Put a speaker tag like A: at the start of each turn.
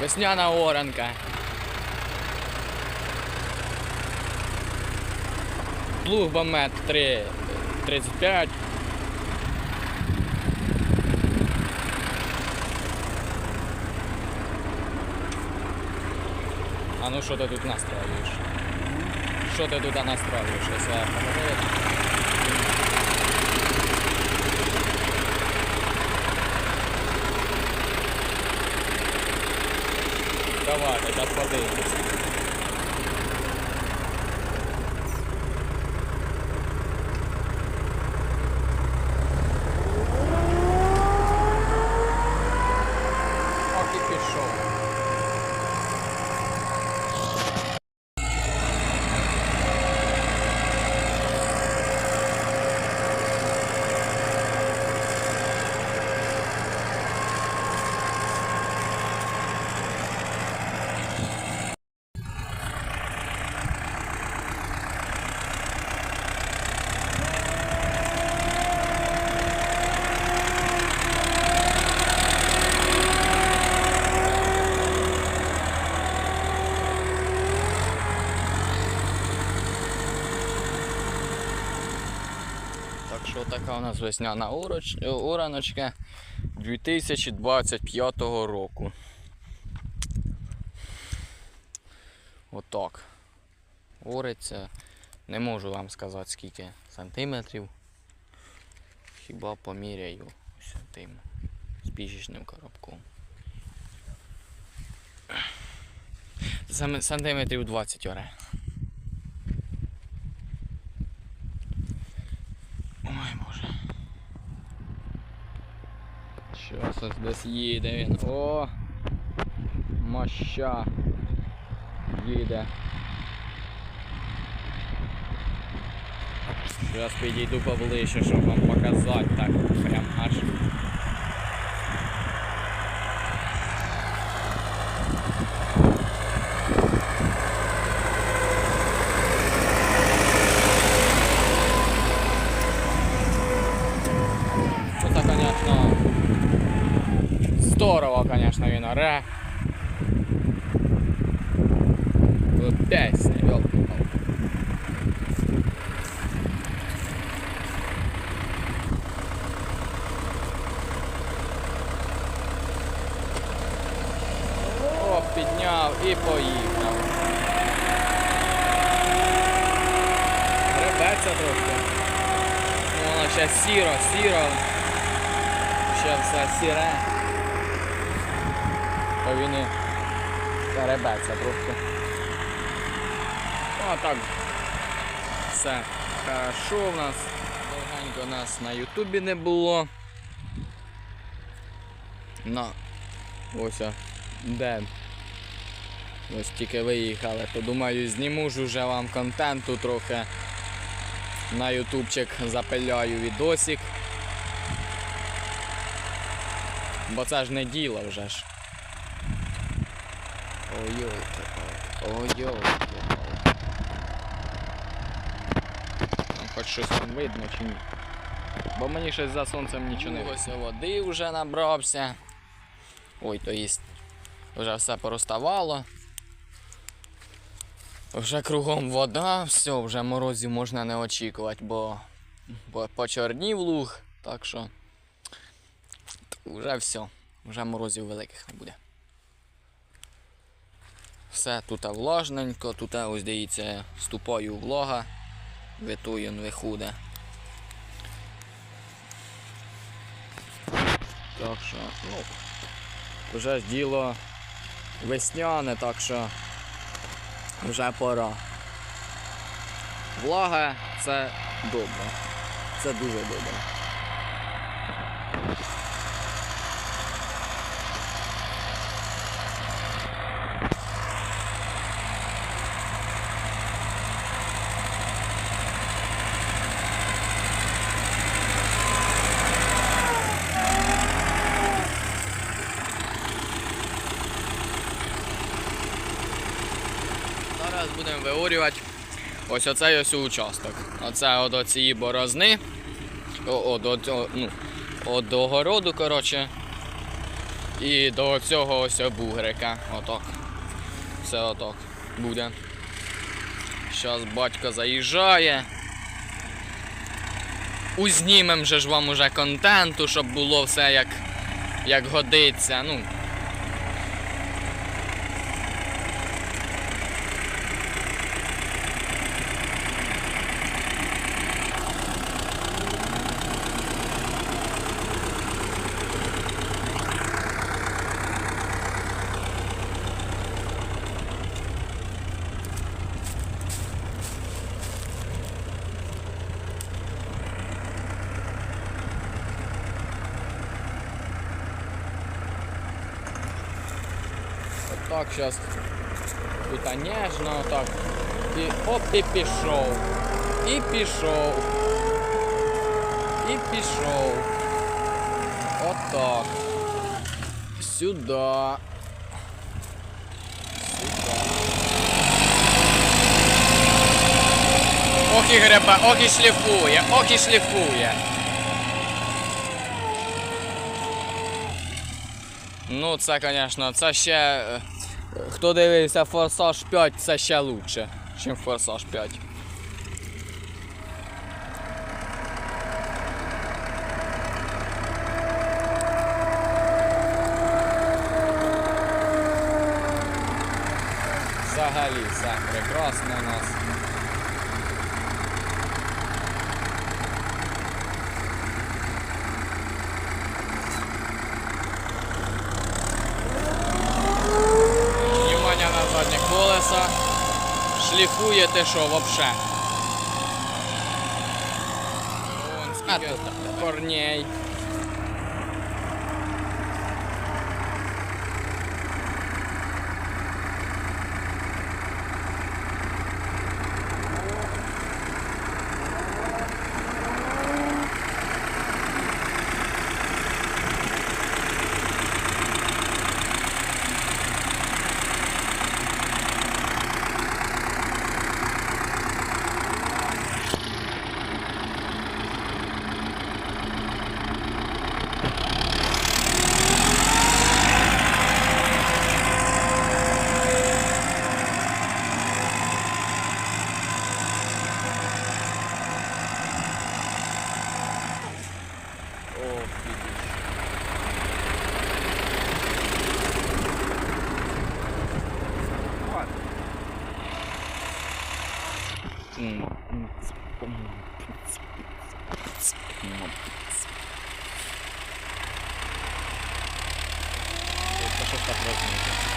A: Весняна оранка. Плуг бомет 3, 35. А ну що ти тут настроюєш? Що ти тут настроюєш? Якщо я поговорив? da vaga, já falei. Що така у нас весняна ураночка 2025 року. Отак. Ориться. Не можу вам сказати скільки сантиметрів. Хіба поміряю ось тим спіжічним коробком. Сантиметрів 20 оре. Ой боже. Щас ось десь їде він. О! Моща. Їде. Зараз підійду поближче, щоб вам показати так. Прям аж. Він оре. Песня, О, підняв і поїхав. Ребеться трохи. Ну, Воно ще сіро, сіро. Ще все сіре. То він і ребеться трохи. Ну, а так. Все хорошо в нас. Довгенько нас на Ютубі не було. На ось де. Ось тільки виїхали, то думаю, зніму ж уже вам контенту трохи. На ютубчик запиляю відосик. Бо це ж не діло вже ж. Ой-ой, ой-ой. Там хоч щось там видно чи ні. Бо мені щось за сонцем нічого не видно. Ось води вже набрався. Ой, то є. Вже все пороставало. Вже кругом вода, все, вже морозів можна не очікувати, бо, бо почорнів луг, так що вже все, вже морозів великих не буде. Все тут влажненько, тут ось дивіться, ступою влога, витую виходить. Так що, ну, вже ж діло весняне, так що вже пора. Влага це добре. Це дуже добре. Зараз будемо виорювати ось оцей ось участок. Оце от оцієї борозни. От, от, ну, От до огороду, коротше. І до цього ось бугрика. Отак. Все отак буде. Зараз батько заїжджає. Узнімем же ж вам уже контенту, щоб було все як, як годиться. Ну. Так, зараз тут ніжно, так. І оп, і пішов. І пішов. І пішов. Отак. Сюди. Сюди. Ох і греба, ох і шліфує, ох і шліфує. Ну, це, звісно, це ще. Хто дивився Форсаж 5, це ще лучше, ніж Форсаж 5. Взагалі все прекрасно у нас. Колесо. Шліфує те, що вообще. Корней. О, фігіч. Це щось так розуміє.